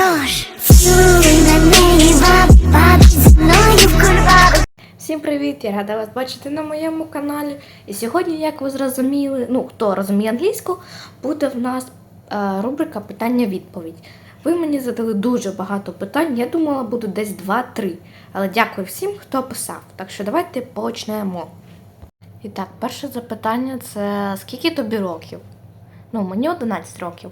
Тож. Всім привіт! Я рада вас бачити на моєму каналі. І сьогодні, як ви зрозуміли, ну хто розуміє англійську, буде в нас е, рубрика питання-відповідь. Ви мені задали дуже багато питань. Я думала, буде десь 2-3. Але дякую всім, хто писав. Так що давайте почнемо. І так, перше запитання це скільки тобі років? Ну, мені 11 років.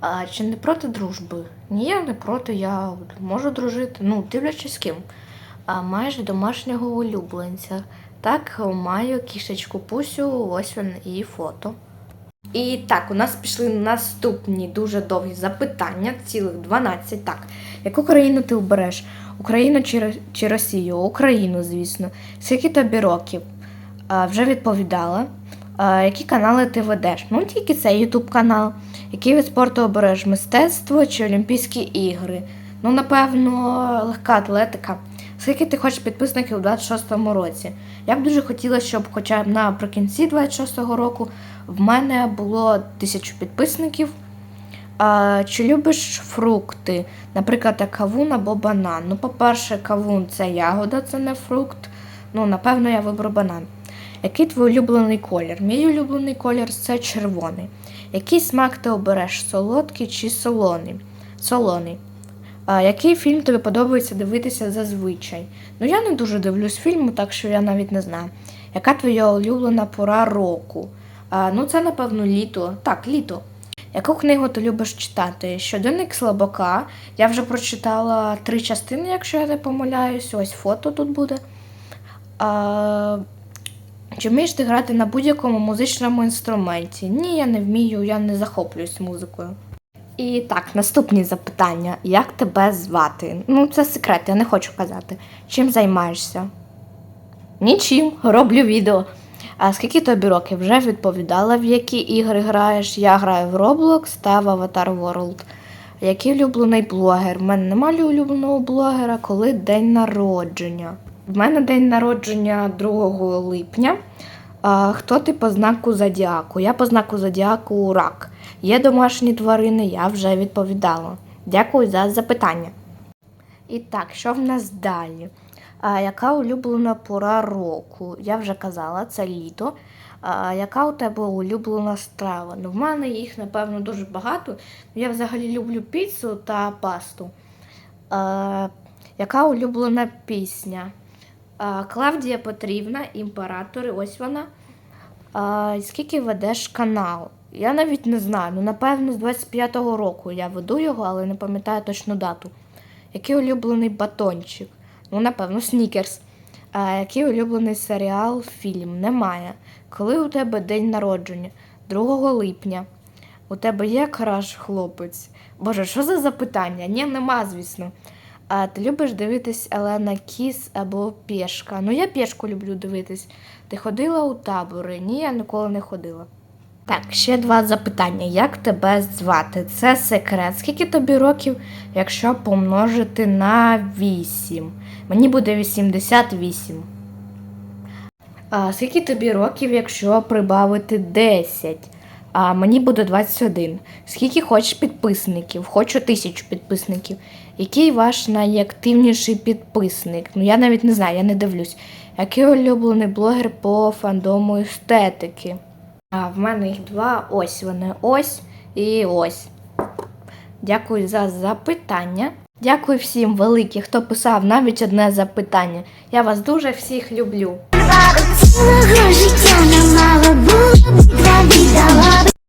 А, чи не проти дружби? Ні, я не проти, я можу дружити. Ну, дивлячись з ким. А маєш домашнього улюбленця. Так, маю кішечку Пусю, ось він і фото. І так, у нас пішли наступні дуже довгі запитання, цілих 12. Так, яку країну ти обереш? Україну чи, чи Росію? Україну, звісно. Скільки тобі років? А, вже відповідала. Які канали ти ведеш? Ну, тільки цей Ютуб канал. Який від спорту обереш? Мистецтво чи Олімпійські ігри? Ну, напевно, легка атлетика. Скільки ти хочеш підписників у 26-му році? Я б дуже хотіла, щоб хоча б наприкінці 26-го року в мене було тисячу підписників. А, чи любиш фрукти? Наприклад, кавун або банан. Ну, по-перше, кавун це ягода, це не фрукт. Ну, напевно, я виберу банан. Який твій улюблений колір? Мій улюблений колір це червоний. Який смак ти обереш? Солодкий чи солоний? Солоний. А, який фільм тобі подобається дивитися зазвичай? Ну, я не дуже дивлюсь фільму, так що я навіть не знаю. Яка твоя улюблена пора року? А, ну, це, напевно, літо. Так, літо. Яку книгу ти любиш читати? Щоденник Слабака. Я вже прочитала три частини, якщо я не помиляюсь. Ось фото тут буде. А, чи вмієш ти грати на будь-якому музичному інструменті? Ні, я не вмію, я не захоплююсь музикою. І так, наступні запитання. Як тебе звати? Ну, це секрет, я не хочу казати. Чим займаєшся? Нічим, роблю відео. А скільки тобі років? Вже відповідала, в які ігри граєш? Я граю в Roblox та в Avatar World. Який улюблений блогер? В мене немає улюбленого блогера, коли день народження. В мене день народження 2 липня. Хто ти по знаку зодіаку? Я по знаку зодіаку рак. Є домашні тварини, я вже відповідала. Дякую за запитання. І так, що в нас далі? А, яка улюблена пора року? Я вже казала, це літо. А, яка у тебе улюблена страва? Ну, в мене їх, напевно, дуже багато. Я взагалі люблю піцу та пасту. А, яка улюблена пісня? Клавдія Петрівна, імператори, ось вона. А, скільки ведеш канал? Я навіть не знаю. Ну, напевно, з 25-го року я веду його, але не пам'ятаю точну дату. Який улюблений батончик? Ну, напевно, снікерс. А який улюблений серіал, фільм? Немає. Коли у тебе день народження? 2 липня. У тебе є краш хлопець? Боже, що за запитання? Ні, нема, звісно. А ти любиш дивитись Елена Кіс або Пєшка? Ну, я пєшку люблю дивитись. Ти ходила у табори? Ні, я ніколи не ходила. Так, ще два запитання. Як тебе звати? Це секрет. Скільки тобі років, якщо помножити на 8? Мені буде 88. А скільки тобі років, якщо прибавити 10? А мені буде 21. Скільки хочеш підписників? Хочу тисячу підписників. Який ваш найактивніший підписник? Ну я навіть не знаю, я не дивлюсь. Який улюблений блогер по фандому естетики? А в мене їх два. Ось вони. Ось і ось. Дякую за запитання. Дякую всім великі, хто писав навіть одне запитання. Я вас дуже всіх люблю. Цілого життя нам мало було б, віддала